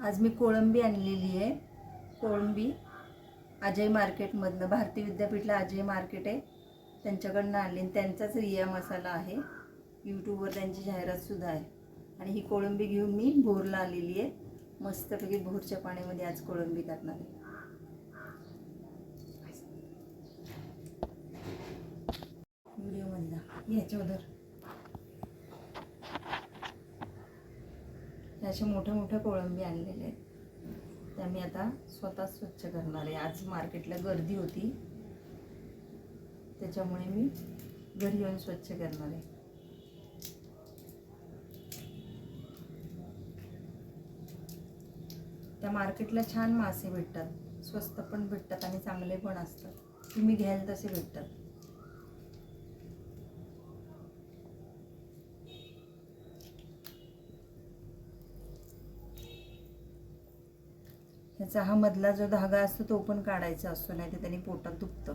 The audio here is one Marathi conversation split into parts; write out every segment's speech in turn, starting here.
आज मी कोळंबी आणलेली आहे. कोळंबी अजय मार्केटमधनं भारती विद्यापीठला अजय मार्केट आहे. त्यांच्याकडनं आणली आणि त्यांचाच रिया मसाला आहे. यूट्यूबवर त्यांची जाहिरातसुद्धा आहे. आणि ही कोळंबी घेऊन मी भोरला आलेली आहे. मस्तपैकी भोरच्या पाण्यामध्ये आज कोळंबी करणार आहे. व्हिडिओमधला याच्या ह्या अशा मोठ्या मोठ्या कोळंबी आणलेल्या आहेत. त्या मी आता स्वतः स्वच्छ करणार आहे. आज मार्केटला गर्दी होती. त्याच्यामुळे मी घरी येऊन स्वच्छ करणार आहे. त्या मार्केटला छान मासे भेटतात. स्वस्त पण भेटतात आणि चांगले पण असतात. तुम्ही घ्याल तसे भेटतात. ह्याचा हा मधला जो धागा असतो तो पण काढायचा असतो नाही तर त्याने पोटात दुखतं.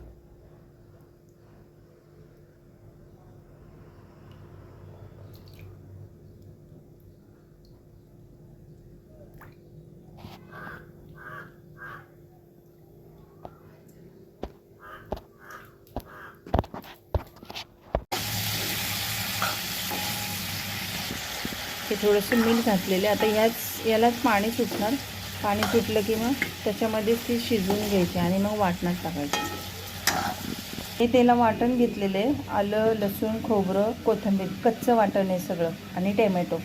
थोडंसं मीठ घातलेले आता ह्याच यालाच पाणी सुटणार. पाणी सुटलं की मग त्याच्यामध्येच ती शिजवून घ्यायची आणि मग वाटणात टाकायची. हे त्याला वाटण घेतलेलं आहे आलं लसूण खोबरं कोथिंबीर कच्चं वाटण आहे सगळं आणि टॅमॅटो.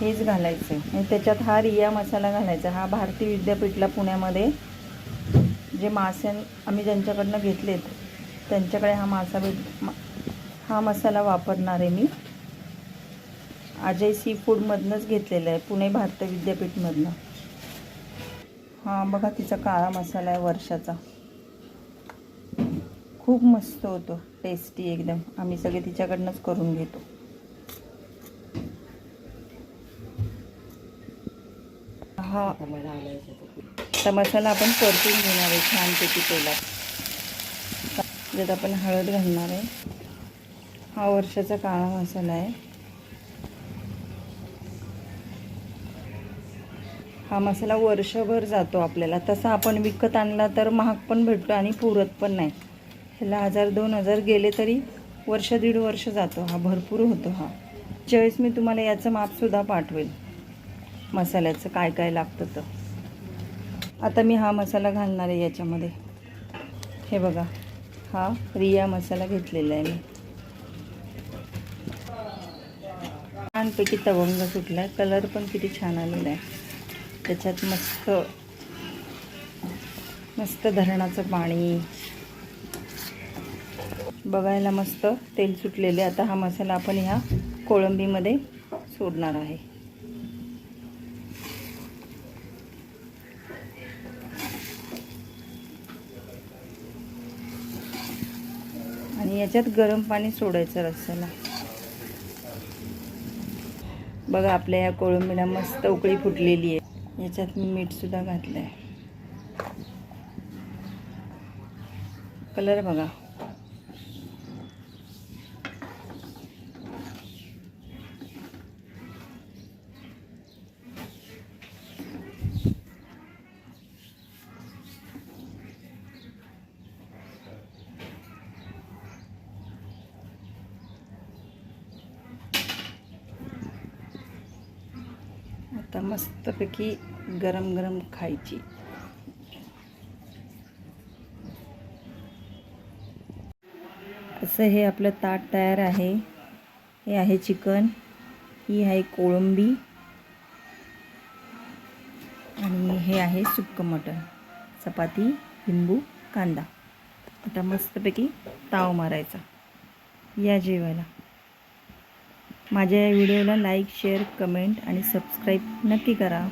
हेच घालायचं आहे आणि त्याच्यात हा रिया मसाला घालायचा. हा भारती विद्यापीठला पुण्यामध्ये जे मासे आम्ही ज्यांच्याकडनं घेतलेत त्यांच्याकडे हा मासा भेट मा- हा मसाला वापरणार आहे मी. अजय सी फूडमधनंच घेतलेलं आहे. पुणे भारत विद्यापीठमधनं. हा बघा तिचा काळा मसाला आहे वर्षाचा. खूप मस्त होतो टेस्टी एकदम. आम्ही सगळे तिच्याकडनंच करून घेतो. हा. तर मसाला आपण परतून घेणार आहे छानपैकी तेलात. ज्यात आपण हळद घालणार आहे. हा वर्षाचा काळा मसाला आहे. हा मसाला वर्षभर जातो आपल्याला. तसा आपण विकत आणला तर महाग पण भेटतो आणि पुरत पण नाही. ह्याला हजार दोन हजार गेले तरी वर्ष दीड वर्ष जातो हा भरपूर होतो हा. ज्यावेळेस मी तुम्हाला याचं मापसुद्धा पाठवेल. मसाल्याचं काय काय लागतं तर. आता मी हा मसाला घालणार आहे याच्यामध्ये. हे बघा हा रिया मसाला घेतलेला आहे मी. छानपैकी तवंग सुटला आहे कलर पण किती छान आलेला आहे. त्याच्यात मस्त मस्त धरणाचं पाणी. बघायला मस्त तेल सुटलेले. आता हा मसाला आपण ह्या कोळंबीमध्ये सोडणार आहे. आणि याच्यात गरम पाणी सोडायचं रस्त्याला. बघा आपल्या या कोळंबीला मस्त उकळी फुटलेली आहे. याच्यात मी मीठसुद्धा घातलं आहे कलर बघा. आता मस्तपैकी गरम गरम खायची. असं हे आपलं ताट तयार आहे. हे आहे चिकन ही आहे कोळंबी आणि हे आहे सुक्कं मटण चपाती लिंबू कांदा. आता मस्तपैकी ताव मारायचा. या जेवायला. माझ्या या व्हिडिओला लाईक शेअर कमेंट आणि सबस्क्राईब नक्की करा.